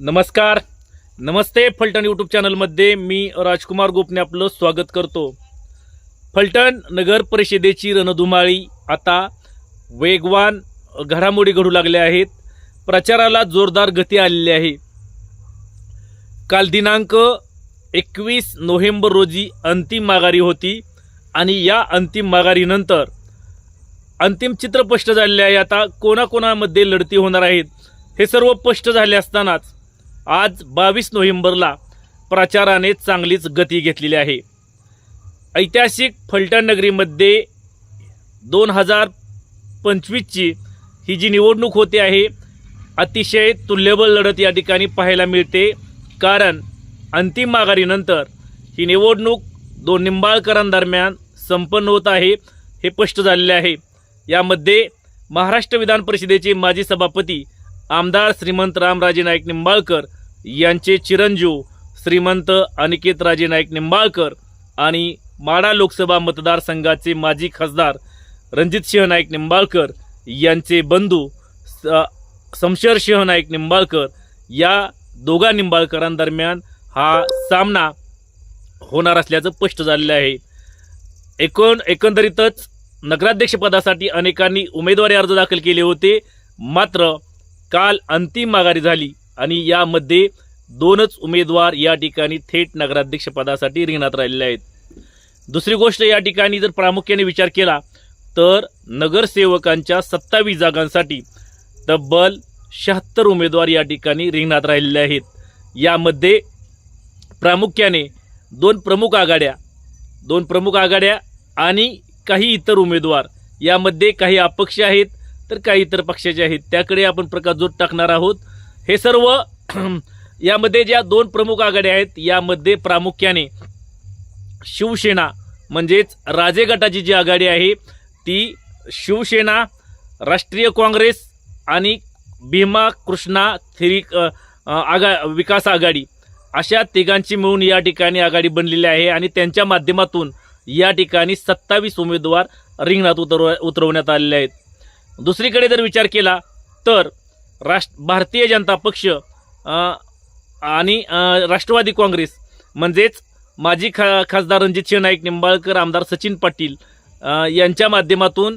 नमस्कार. नमस्ते फलटण यूट्यूब चॅनलमध्ये मी राजकुमार गोपने आपलं स्वागत करतो. फलटण नगर परिषदेची रणधुमाळी आता वेगवान घडामोडी घडू लागल्या आहेत. प्रचाराला जोरदार गती आलेली आहे. काल दिनांक एकवीस नोव्हेंबर रोजी अंतिम माघारी होती आणि या अंतिम माघारीनंतर अंतिम चित्र स्पष्ट झालेले आहे. आता कोणाकोणामध्ये लढती होणार आहेत हे सर्व स्पष्ट झाले असतानाच आज बावीस नोव्हेंबरला प्रचाराने चांगलीच गती घेतलेली आहे. ऐतिहासिक फलटण नगरीमध्ये दोन हजार पंचवीसची ही जी निवडणूक होते आहे अतिशय तुल्यबळ लढत या ठिकाणी पाहायला मिळते. कारण अंतिम माघारीनंतर ही निवडणूक दोन निंबाळकरांदरम्यान संपन्न होत आहे हे स्पष्ट झालेले आहे. यामध्ये महाराष्ट्र विधान परिषदेचे माजी सभापती आमदार श्रीमंत रामराजे नाईक निंबाळकर यांचे चिरंजीव श्रीमंत अनिकेत राजे नाईक निंबाळकर आणि माडा लोकसभा मतदारसंघाचे माजी खासदार रणजितसिंह नाईक निंबाळकर यांचे बंधू स- शमशेरसिंह नाईक निंबाळकर या दोघा निंबाळकरांदरम्यान हा सामना होणार असल्याचं स्पष्ट झालेलं आहे. एकूण एकंदरीतच नगराध्यक्षपदासाठी अनेकांनी उमेदवारी अर्ज दाखल केले होते मात्र काल अंतिम माघारी झाली. आणि यामध्ये दोनच उमेदवार या ठिकाणी थेट नगराध्यक्षपदासाठी रिंगणात राहिलेले आहेत. दुसरी गोष्ट या ठिकाणी जर प्रामुख्याने विचार केला तर नगरसेवकांच्या सत्तावीस जागांसाठी तब्बल शहात्तर उमेदवार या ठिकाणी रिंगणात राहिलेले आहेत. यामध्ये प्रामुख्याने दोन प्रमुख आघाड्या दोन प्रमुख आघाड्या आणि काही इतर उमेदवार. यामध्ये काही अपक्ष आहेत तर काही इतर पक्षाचे आहेत. त्याकडे आपण प्रकाशझोत टाकणार आहोत. हे सर्व यामध्ये ज्या दोन प्रमुख आघाड्या आहेत यामध्ये प्रामुख्याने शिवसेना म्हणजेच राजे गटाची जी आघाडी आहे ती शिवसेना राष्ट्रीय काँग्रेस आणि भीमा कृष्णा थिरी आघा विकास आघाडी अशा तिघांची मिळून या ठिकाणी आघाडी बनलेली आहे आणि त्यांच्या माध्यमातून या ठिकाणी सत्तावीस उमेदवार रिंगणात उतरव उतरवण्यात आलेले आहेत. दुसरीकडे जर विचार केला तर राष्ट्र भारतीय जनता पक्ष आणि राष्ट्रवादी काँग्रेस. म्हणजेच माजी खा खासदार रणजितसिंह नाईक निंबाळकर आमदार सचिन पाटील यांच्या माध्यमातून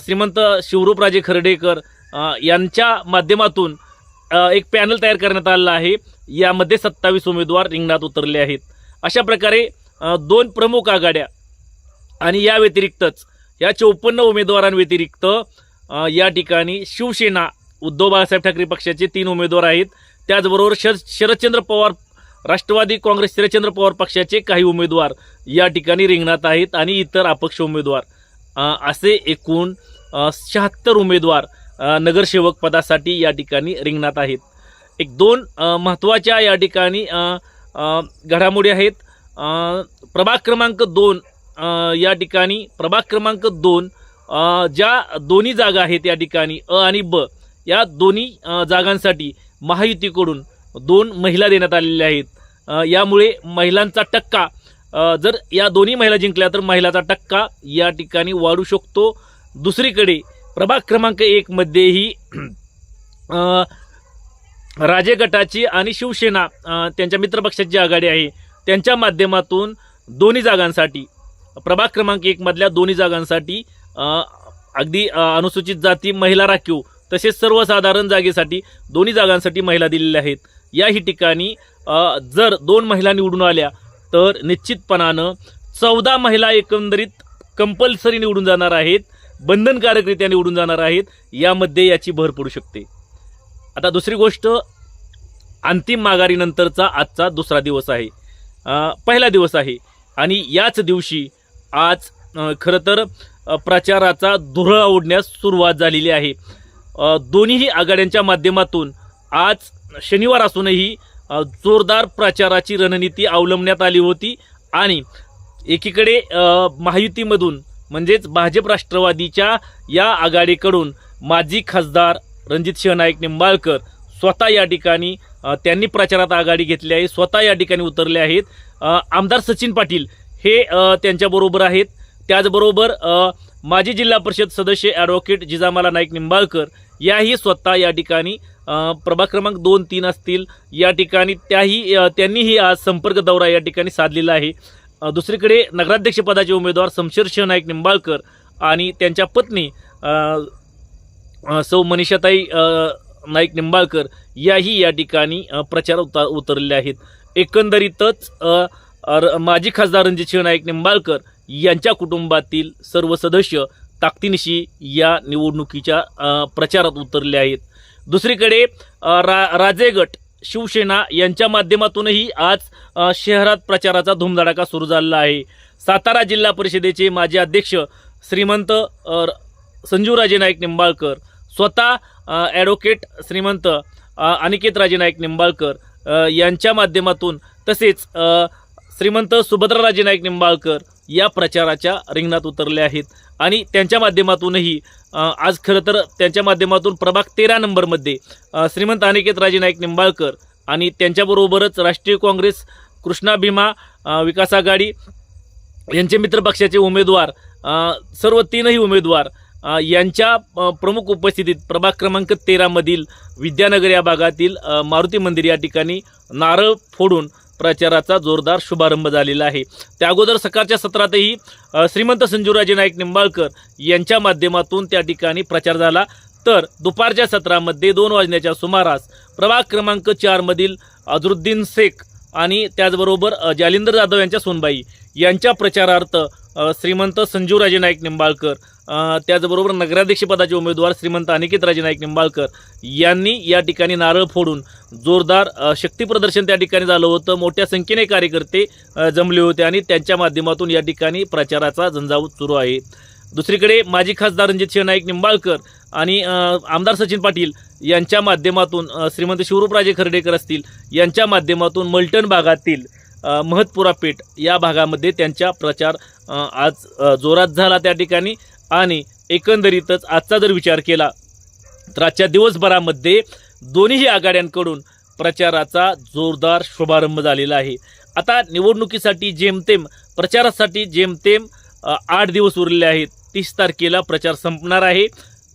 श्रीमंत शिवरूपराजे खर्डेकर यांच्या माध्यमातून एक पॅनल तयार करण्यात आलेला आहे. यामध्ये सत्तावीस उमेदवार रिंगणात उतरले आहेत. अशा प्रकारे दोन प्रमुख आघाड्या आणि या व्यतिरिक्तच या चौपन्न उमेदवारांव्यतिरिक्त या ठिकाणी शिवसेना उद्धव बाळासाहेब ठाकरे पक्षाचे तीन उमेदवार आहेत. त्याचबरोबर शर शरदचंद्र पवार राष्ट्रवादी काँग्रेस शरदचंद्र पवार पक्षाचे काही उमेदवार या ठिकाणी रिंगणात आहेत आणि इतर अपक्ष उमेदवार. असे एकूण शहात्तर उमेदवार नगरसेवक पदासाठी या ठिकाणी रिंगणात आहेत. एक दोन महत्त्वाच्या या ठिकाणी घडामोडी आहेत. प्रभाग क्रमांक दोन या ठिकाणी प्रभाग क्रमांक दोन ज्या दोन्ही जागा आहेत या ठिकाणी अ आणि ब या दोन्ही जागांसाठी महायुतीकडून दोन महिला देण्यात आलेल्या आहेत. यामुळे महिलांचा टक्का जर या दोन्ही महिला जिंकल्या तर महिलाचा टक्का या ठिकाणी वाढू शकतो. दुसरीकडे प्रभाग क्रमांक एकमध्येही राजे गटाची आणि शिवसेना त्यांच्या मित्रपक्षाची जी आघाडी आहे. त्यांच्या माध्यमातून दोन्ही जागांसाठी प्रभाग क्रमांक एकमधल्या दोन्ही जागांसाठी अगदी अनुसूचित जाती महिला राखीव तसेच सर्वसाधारण जागेसाठी दोन्ही जागांसाठी महिला दिलेल्या आहेत. याही ठिकाणी जर दोन महिला निवडून आल्या तर निश्चितपणानं चौदा महिला एकंदरीत कंपल्सरी निवडून जाणार आहेत बंधनकारकरित्या निवडून जाणार आहेत यामध्ये याची भर पडू शकते. आता दुसरी गोष्ट अंतिम माघारीनंतरचा आजचा दुसरा दिवस आहे. पहिला दिवस आहे. आणि याच दिवशी आज खरं तर प्रचाराचा धुरळा ओढण्यास सुरुवात झालेली आहे. दोन्हीही आघाड्यांच्या माध्यमातून आज शनिवार असूनही जोरदार प्रचाराची रणनीती अवलंबण्यात आली होती आणि एकीकडे महायुतीमधून म्हणजेच भाजप राष्ट्रवादीच्या या आघाडीकडून माजी खासदार रणजितसिंह नाईक निंबाळकर स्वतः या ठिकाणी त्यांनी प्रचारात आघाडी घेतली आहे स्वतः या ठिकाणी उतरले आहेत. आमदार सचिन पाटील हे त्यांच्याबरोबर आहेत. त्याचबरोबर माजी जिल्हा परिषद सदस्य ॲडव्होकेट जिजामाला नाईक निंबाळकर याही स्वतः या ठिकाणी प्रभाग क्रमांक दोन तीन असतील. या ठिकाणी त्याही त्यांनीही आज संपर्क दौरा या ठिकाणी साधलेला आहे. दुसरीकडे नगराध्यक्षपदाचे उमेदवार शमशेर नाईक निंबाळकर आणि त्यांच्या पत्नी सौ मनीषाताई नाईक निंबाळकर याही या ठिकाणी प्रचार उता उतरले आहेत. एकंदरीतच माजी खासदार रणजितसिंह नाईक निंबाळकर यांच्या कुटुंबातील सर्व सदस्य ताकदीनिशी या निवडणुकीच्या प्रचारात उतरले आहेत. दुसरीकडे रा राजेगट शिवसेना यांच्या माध्यमातूनही आज शहरात प्रचाराचा धुमधडाका सुरू झालेला आहे. सातारा जिल्हा परिषदेचे माजी अध्यक्ष श्रीमंत संजूराजे नाईक निंबाळकर स्वतः ॲडव्होकेट श्रीमंत अनिकेत अनिकेतराजे नाईक निंबाळकर यांच्या माध्यमातून तसेच श्रीमंत सुभद्राराजे नाईक निंबाळकर या प्रचाराच्या रिंगणात उतरले आहेत. आणि त्यांच्या माध्यमातूनही आज खरं तर त्यांच्या माध्यमातून प्रभाग तेरा नंबरमध्ये श्रीमंत अनिकेत राजे नाईक निंबाळकर आणि त्यांच्याबरोबरच राष्ट्रीय काँग्रेस कृष्णा भीमा विकास आघाडी यांचे मित्रपक्षाचे उमेदवार सर्व तीनही उमेदवार यांच्या प्रमुख उपस्थितीत प्रभाग क्रमांक तेरामधील विद्यानगर या भागातील मारुती मंदिर या ठिकाणी नारळ फोडून प्रचाराचा जोरदार शुभारंभ झालेला आहे. त्या अगोदर सकाळच्या सत्रातही श्रीमंत संजूराजे नाईक निंबाळकर यांच्या माध्यमातून त्या ठिकाणी प्रचार झाला. तर दुपारच्या सत्रामध्ये दोन वाजण्याच्या सुमारास प्रभाग क्रमांक चारमधील अजरुद्दीन शेख आणि त्याचबरोबर जालिंदर जाधव यांच्या सोनबाई यांच्या प्रचारार्थ श्रीमंत संजूराजे नाईक निंबाळकर त्याचबरोबर नगराध्यक्षपदाचे उमेदवार श्रीमंत अनिकेतराजे नाईक निंबाळकर यांनी या ठिकाणी नारळ फोडून जोरदार शक्तीप्रदर्शन शक्ती प्रदर्शन त्या ठिकाणी झालं होतं. मोठ्या संख्येने कार्यकर्ते जमले होते आणि त्यांच्या माध्यमातून या ठिकाणी प्रचाराचा झंझावत सुरू आहे. दुसरीकडे माजी खासदार रणजित सिंह नाईक निंबाळकर आणि आमदार सचिन पाटील यांच्या माध्यमातून श्रीमंत शिवरूपराजे खर्डेकर असतील यांच्या माध्यमातून मलटण भागातील अ, महतपुरा पेठ या भागामध्ये त्यांच्या प्रचार आज जोरात झाला त्या ठिकाणी. आणि एकंदरीतच आजचा जर विचार केला तर आजच्या दिवसभरामध्ये दोन्हीही आघाड्यांकडून प्रचाराचा जोरदार शुभारंभ झालेला आहे. आता निवडणुकीसाठी जेमतेम प्रचारासाठी जेमतेम आठ दिवस उरलेले आहेत. तीस तारखेला प्रचार संपणार आहे.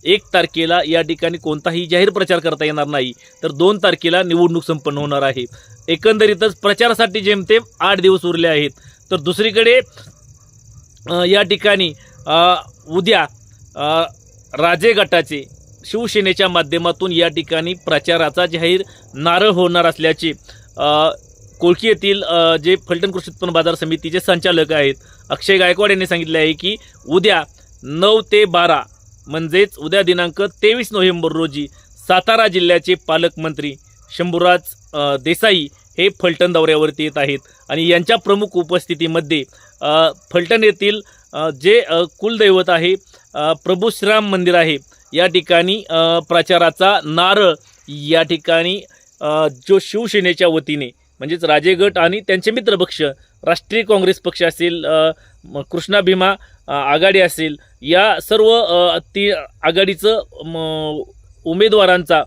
एक तारखेला या ठिकाणी कोणताही जाहीर प्रचार करता येणार नाही. तर दोन तारखेला निवडणूक संपन्न होणार आहे. एकंदरीतच प्रचारासाठी जेमतेम आठ दिवस उरले आहेत. तर दुसरीकडे या ठिकाणी उद्या राजे गटाचे शिवसेनेच्या माध्यमातून या ठिकाणी प्रचाराचा जाहीर नारळ होणार असल्याचे कोळकी येथील जे फलटण कृषी उत्पन्न बाजार समितीचे संचालक आहेत अक्षय गायकवाड यांनी सांगितले आहे की उद्या नऊ ते बारा म्हणजेच उद्या दिनांक तेवीस नोव्हेंबर रोजी सातारा जिल्ह्याचे पालकमंत्री शंभूराज देसाई हे फलटण दौऱ्यावरती येत आहेत. आणि यांच्या प्रमुख उपस्थितीमध्ये फलटण येथील जे कुलदैवत आहे प्रभू श्रीराम मंदिर आहे या ठिकाणी प्रचाराचा नारळ या ठिकाणी जो शिवसेनेच्या वतीने म्हणजेच राजेगट आणि त्यांचे मित्रपक्ष राष्ट्रीय काँग्रेस पक्ष असेल कृष्णा भीमा आघाडी असेल या सर्व ती आघाडीचं उमेदवारांचा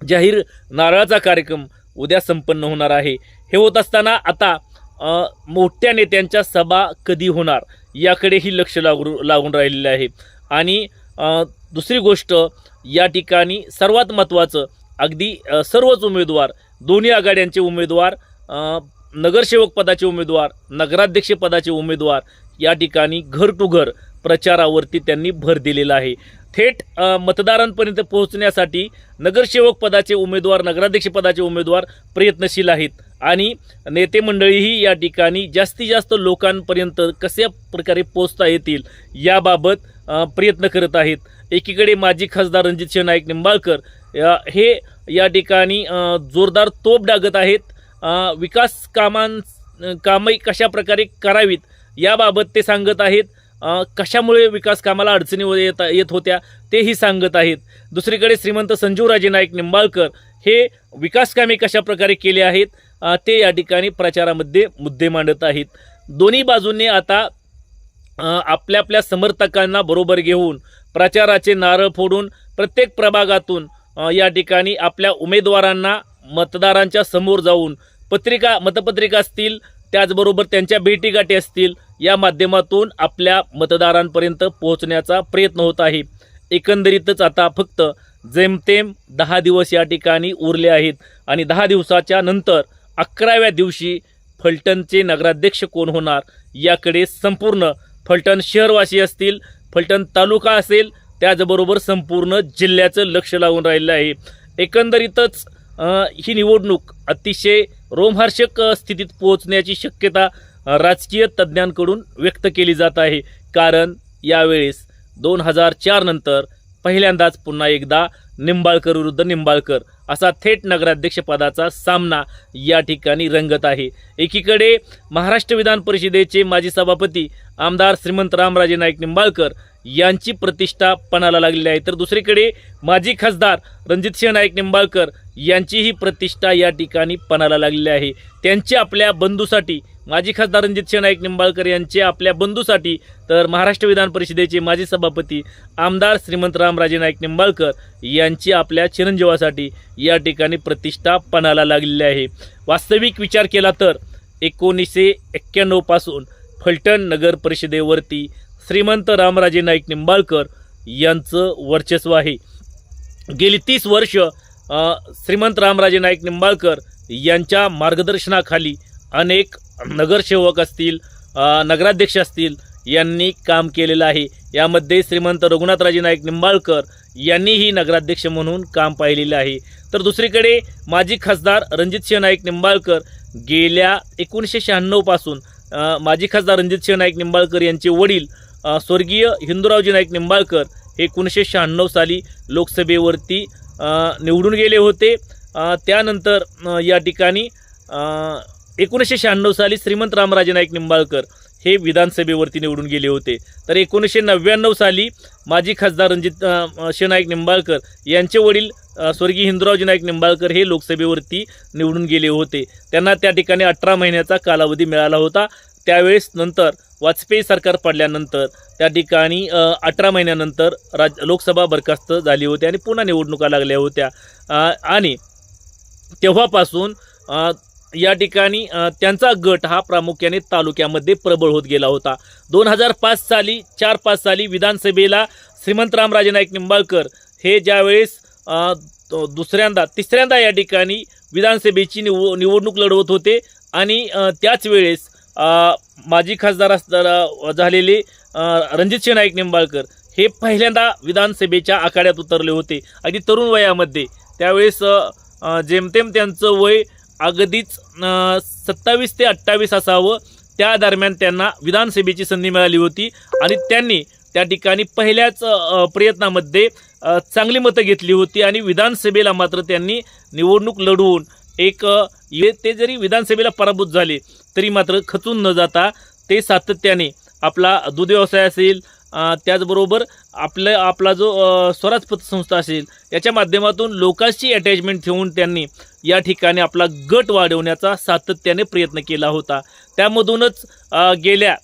जाहीर नारळाचा कार्यक्रम उद्या संपन्न होणार आहे. हे होत असताना आता मोठ्या नेत्यांच्या सभा कधी होणार याकडेही लक्ष लागू लागून राहिलेलं आहे. आणि दुसरी गोष्ट या ठिकाणी सर्वात महत्त्वाचं अगदी सर्वच उमेदवार दोन्ही आघाड्यांचे उमेदवार नगरसेवकपदाचे नगरसेवक पदाचे उमेदवार नगराध्यक्ष पदाचे उमेदवार या ठिकाणी घर टू घर प्रचारावरती त्यांनी भर दिलेला आहे. थेट मतदारांपर्यंत पोहोचण्यासाठी नगरसेवक पदाचे उमेदवार नगराध्यक्ष पदाचे उमेदवार प्रयत्नशील आहेत. आणि नेते मंडळीही या ठिकाणी जास्तीत जास्त लोकांपर्यंत कशा प्रकारे पोचता येतील याबाबत प्रयत्न करत आहेत. एकीकडे माजी खासदार रणजितसिंह नाईक निंबाळकर हे या ठिकाणी जोरदार तोप डागत आहेत. विकास कामां कामं कशा प्रकारे करावीत याबाबत ते सांगत आहेत. कशामुळे विकास कामाला अडचणी येत येत होत्या तेही सांगत आहेत. दुसरीकडे श्रीमंत संजीवराजे नाईक निंबाळकर हे विकास कामे कशा प्रकारे केले आहेत ते या ठिकाणी प्रचारामध्ये मुद्दे मांडत आहेत. दोन्ही बाजूंनी आता आपल्या आपल्या समर्थकांना बरोबर घेऊन प्रचाराचे नारळ फोडून प्रत्येक प्रभागातून या ठिकाणी आपल्या उमेदवारांना मतदारांच्या समोर जाऊन पत्रिका मतपत्रिका असतील त्याचबरोबर त्यांच्या भेटीगाठी असतील या माध्यमातून आपल्या मतदारांपर्यंत पोहोचण्याचा प्रयत्न होत आहे. एकंदरीतच आता फक्त जेमतेम दहा दिवस या ठिकाणी उरले आहेत आणि दहा दिवसाच्या नंतर अकराव्या दिवशी फलटणचे नगराध्यक्ष कोण होणार याकडे संपूर्ण फलटण शहरवासी असतील फलटण तालुका असेल त्याचबरोबर संपूर्ण जिल्ह्याचं लक्ष लागून राहिलं आहे. एकंदरीतच ही निवडणूक अतिशय रोमहर्षक स्थितीत पोहोचण्याची शक्यता राजकीय तज्ज्ञांकडून व्यक्त केली जात आहे. कारण यावेळेस दोन हजार चार नंतर पहिल्यांदाच पुन्हा एकदा निंबाळकर विरुद्ध निंबाळकर असा थेट नगराध्यक्षपदाचा सामना या ठिकाणी रंगत आहे. एकीकडे महाराष्ट्र विधान परिषदेचे माजी सभापती आमदार श्रीमंत रामराजे नाईक निंबाळकर यांची प्रतिष्ठा पणाला लागलेली आहे. तर दुसरीकडे माजी खासदार रणजितसिंह नाईक निंबाळकर यांचीही प्रतिष्ठा या ठिकाणी पणाला लागलेली आहे. त्यांचे आपल्या बंधूसाठी माजी खासदार रणजितसिंह नाईक निंबाळकर यांचे आपल्या बंधूसाठी तर महाराष्ट्र विधान परिषदेचे माजी सभापती आमदार श्रीमंत रामराजे नाईक निंबाळकर यांची आपल्या चिरंजीवासाठी या ठिकाणी प्रतिष्ठा पणाला लागलेली आहे. वास्तविक विचार केला तर एकोणीसशे एक्क्याण्णवपासून फलटण नगर परिषदेवरती श्रीमंत रामराजे नाईक निंबाळकर यांचं वर्चस्व आहे. गेली तीस वर्ष श्रीमंत रामराजे नाईक निंबाळकर यांच्या मार्गदर्शनाखाली अनेक नगरसेवक असतील नगराध्यक्ष असतील यांनी काम केलेलं आहे. यामध्ये श्रीमंत रघुनाथराजे नाईक निंबाळकर यांनीही नगराध्यक्ष म्हणून काम पाहिलेलं आहे. तर दुसरीकडे माजी खासदार रणजितसिंह नाईक निंबाळकर गेल्या एकोणीसशे शहाण्णवपासून माजी खासदार रणजितसिंह नाईक निंबाळकर यांचे वडील स्वर्गीय हिंदूरावजी नाईक निंबाळकर हे एकोणीसशे शहाण्णव साली लोकसभेवरती निवडून गेले होते. त्यानंतर या ठिकाणी एकोणीसशे शहाण्णव साली श्रीमंत रामराजे नाईक निंबाळकर हे विधानसभेवरती निवडून गेले होते. तर एकोणीसशे नव्याण्णव साली माजी खासदार रणजित अ, निंबाळकर यांचे वडील स्वर्गीय हिंदूरावजी नाईक निंबाळकर हे लोकसभेवरती निवडून गेले होते. त्यांना त्या ठिकाणी अठरा महिन्याचा कालावधी मिळाला होता. त्यावेळेस नंतर वाजपेयी सरकार पडल्यानंतर त्या ठिकाणी अठरा महिन्यानंतर राज लोकसभा बरखास्त झाली होती आणि पुन्हा निवडणुका लागल्या होत्या. आणि तेव्हापासून या ठिकाणी त्यांचा गट हा प्रामुख्याने तालुक्यामध्ये प्रबळ होत गेला होता. दोन हजार पाच साली चार पाच साली विधानसभेला श्रीमंतराम राजे नाईक निंबाळकर हे ज्यावेळेस दुसऱ्यांदा तिसऱ्यांदा या ठिकाणी विधानसभेची निव निवडणूक लढवत होते आणि त्याच वेळेस माजी खासदार असताना झालेले अ, रणजितसिंह नाईक निंबाळकर हे पहिल्यांदा विधानसभेच्या आखाड्यात उतरले होते. अगदी तरुण वयामध्ये. त्यावेळेस जेमतेम त्यांचं वय अगदीच सत्तावीस ते अठ्ठावीस असावं त्या दरम्यान त्यांना विधानसभेची संधी मिळाली होती आणि त्यांनी त्या ठिकाणी पहिल्याच प्रयत्नामध्ये चांगली मतं घेतली होती आणि विधानसभेला मात्र त्यांनी निवडणूक लढवून एक ये- ते जरी विधानसभेला पराभूत झाले तरी मात्र खचून न जाता ते सातत्याने आपला दूध व्यवसाय असेल त्याचबरोबर आपलं आपला जो स्वराज पतसंस्था असेल याच्या माध्यमातून लोकांशी अटॅचमेंट ठेवून त्यांनी या ठिकाणी आपला गट वाढवण्याचा सातत्याने प्रयत्न केला होता. त्यामधूनच गेल्या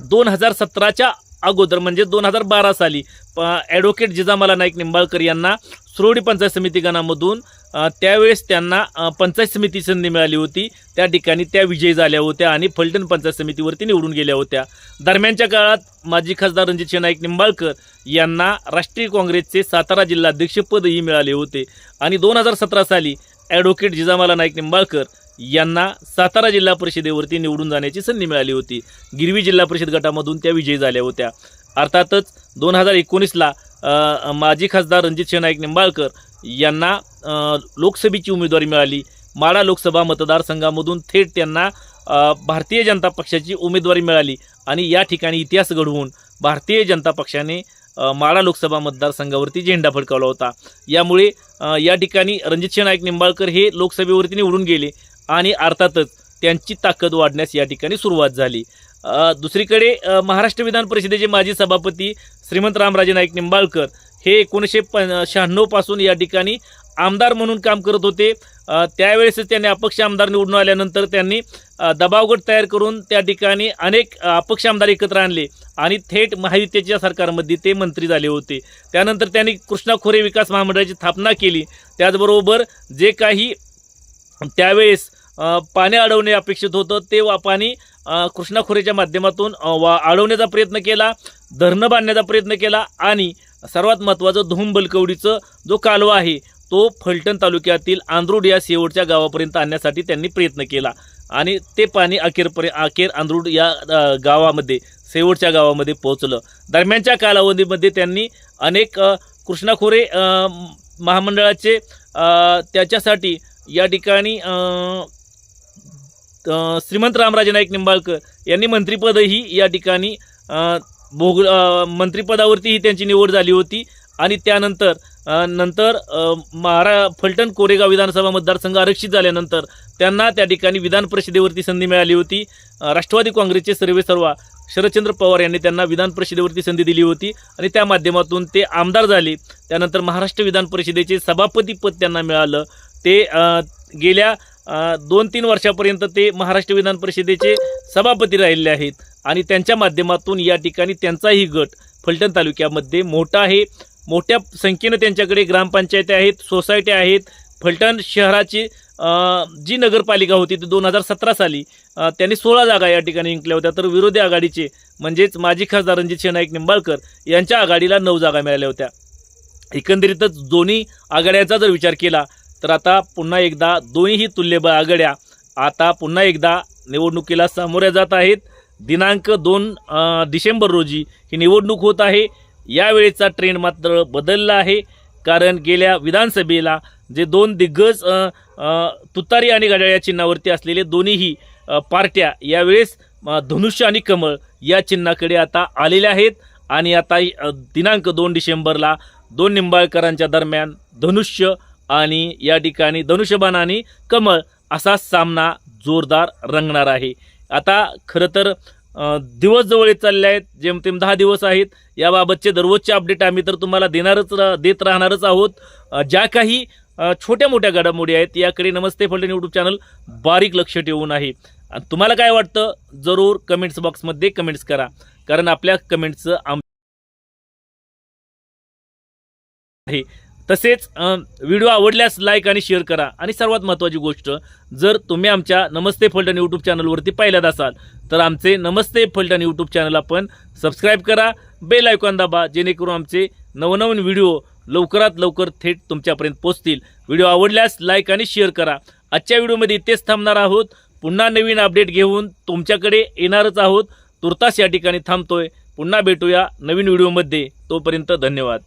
दोन हजार सतराच्या अगोदर म्हणजे दोन हजार बारा साली ॲडव्होकेट जिजामाला नाईक निंबाळकर यांना सुरोडी पंचायत समिती गणामधून त्यावेळेस त्यांना पंचायत समिती संधी मिळाली होती. त्या ठिकाणी त्या विजयी झाल्या होत्या आणि फलटण पंचायत समितीवरती निवडून गेल्या होत्या. दरम्यानच्या काळात माजी खासदार रणजित नाईक निंबाळकर यांना राष्ट्रीय काँग्रेसचे सातारा जिल्हाध्यक्षपदही मिळाले होते. आणि दोन हजार सतरा साली ॲडव्होकेट जिजामाला नाईक निंबाळकर यांना सातारा जिल्हा परिषदेवरती निवडून जाण्याची संधी मिळाली होती. गिरवी जिल्हा परिषद गटामधून त्या विजयी झाल्या होत्या. अर्थातच दोन हजार एकोणीसला माजी खासदार रणजित नाईक निंबाळकर यांना लोकसभेची उमेदवारी मिळाली. माडा लोकसभा मतदारसंघामधून थेट त्यांना भारतीय जनता पक्षाची उमेदवारी मिळाली आणि या ठिकाणी इतिहास घडवून भारतीय जनता पक्षाने माळा लोकसभा मतदारसंघावरती झेंडा फडकावला होता. यामुळे या ठिकाणी रणजित नाईक निंबाळकर हे लोकसभेवरती निवडून गेले आणि अर्थातच त्यांची ताकद वाढण्यास या ठिकाणी सुरुवात झाली. दुसरीकडे महाराष्ट्र विधान परिषदेचे माजी सभापती श्रीमंत रामराजे नाईक निंबाळकर हे एकोणीसशे प शहाण्णवपासून या ठिकाणी आमदार म्हणून काम करत होते. त्यावेळेस त्यावेळेसच त्यांनी अपक्ष आमदार निवडून आल्यानंतर त्यांनी दबावगट तयार करून त्या ठिकाणी अनेक अपक्ष आमदार एकत्र आणले आणि थेट महायुतीच्या सरकारमध्ये ते मंत्री झाले होते. त्यानंतर त्यांनी कृष्णा खोरे विकास महामंडळाची स्थापना केली. त्याचबरोबर जे काही त्यावेळेस पाणी अडवणे अपेक्षित होतं ते वा पाणी कृष्णा खोरेच्या माध्यमातून वा अडवण्याचा प्रयत्न केला धरणं बांधण्याचा प्रयत्न केला आणि सर्वात महत्त्वाचं धूम बलकवडीचं जो कालवा आहे तो फलटण तालुक्यातील आंद्रुड या शेवटच्या गावापर्यंत आणण्यासाठी त्यांनी प्रयत्न केला. आणि ते पाणी अखेरपर्यंत अखेर आंध्रुड या गावामध्ये शेवटच्या गावामध्ये पोहोचलं. दरम्यानच्या कालावधीमध्ये त्यांनी अनेक कृष्णाखोरे महामंडळाचे त्याच्यासाठी या ठिकाणी श्रीमंत रामराजे नाईक निंबाळकर यांनी मंत्रिपदही या ठिकाणी भोग मंत्रिपदावरतीही त्यांची निवड झाली होती. आणि त्यानंतर नंतर महारा फलटण कोरेगाव विधानसभा मतदारसंघ आरक्षित झाल्यानंतर त्यांना त्या ठिकाणी विधान परिषदेवरती संधी मिळाली होती. राष्ट्रवादी काँग्रेसचे सर्वे सर्वा शरदचंद्र पवार यांनी त्यांना विधान परिषदेवरती संधी दिली होती आणि त्या माध्यमातून ते आमदार झाले. त्यानंतर महाराष्ट्र विधान परिषदेचे सभापतीपद त्यांना मिळालं. ते गेल्या दोन तीन वर्षापर्यंत ते महाराष्ट्र विधान परिषदेचे सभापती राहिले आहेत. आणि त्यांच्या माध्यमातून या ठिकाणी त्यांचाही गट फलटण तालुक्यामध्ये मोठा आहे. मोठ्या संख्येनं त्यांच्याकडे ग्रामपंचायती आहेत सोसायट्या आहेत. फलटण शहराची जी नगरपालिका होती ती दोन हजार सतरा साली त्यांनी सोळा जागा या ठिकाणी जिंकल्या होत्या. तर विरोधी आघाडीचे म्हणजेच माजी खासदार रणजित नाईक निंबाळकर यांच्या आघाडीला नऊ जागा मिळाल्या होत्या. एकंदरीतच दोन्ही आघाड्यांचा जर विचार केला तर आता पुन्हा एकदा दोन्हीही तुल्यबळ आघाड्या आता पुन्हा एकदा निवडणुकीला सामोऱ्या जात आहेत. दिनांक दोन डिसेंबर रोजी ही निवडणूक होत आहे. यावेळेचा ट्रेंड मात्र बदलला आहे. कारण गेल्या विधानसभेला जे दोन दिग्गज तुतारी आणि घड्याळ या चिन्हावरती असलेले दोन्हीही पार्ट्या यावेळेस धनुष्य आणि कमळ या चिन्हाकडे आता आलेल्या आहेत. आणि आता दिनांक दोन डिसेंबरला दोन निंबाळकरांच्या दरम्यान धनुष्य आणि या ठिकाणी धनुष्यबाण आणि कमळ असा सामना जोरदार रंगणार आहे. आता खरं तर दिवस जवळ चालले आहेत जेमतेम दहा दिवस आहेत. याबाबतचे दररोजचे अपडेट आम्ही तर तुम्हाला देणारच देत राहणारच आहोत. ज्या काही छोट्या मोठ्या घडामोडी आहेत याकडे नमस्ते फलटण यूट्यूब चॅनल बारीक लक्ष ठेवून आहे. आणि तुम्हाला काय वाटतं? जरूर कमेंट्स बॉक्समध्ये कमेंट्स करा. कारण आपल्या कमेंट्सचं आम आहे. तसेच व्हिडिओ आवडल्यास लाईक आणि शेअर करा. आणि सर्वात महत्त्वाची गोष्ट जर तुम्ही आमच्या नमस्ते फलटण यूट्यूब चॅनलवरती पाहिल्यात असाल तर आमचे नमस्ते फलटण यूट्यूब चॅनल आपण सबस्क्राईब करा. बेल ऐकून दाबा जेणेकरून आमचे नवनवीन व्हिडिओ लवकरात लवकर थेट तुमच्यापर्यंत पोचतील व्हिडिओ आवडल्यास लाईक आणि शेअर करा. आजच्या व्हिडिओमध्ये इथेच थांबणार आहोत. पुन्हा नवीन अपडेट घेऊन तुमच्याकडे येणारच आहोत. तुर्तास या ठिकाणी थांबतोय. पुन्हा भेटूया नवीन व्हिडिओमध्ये. तोपर्यंत धन्यवाद.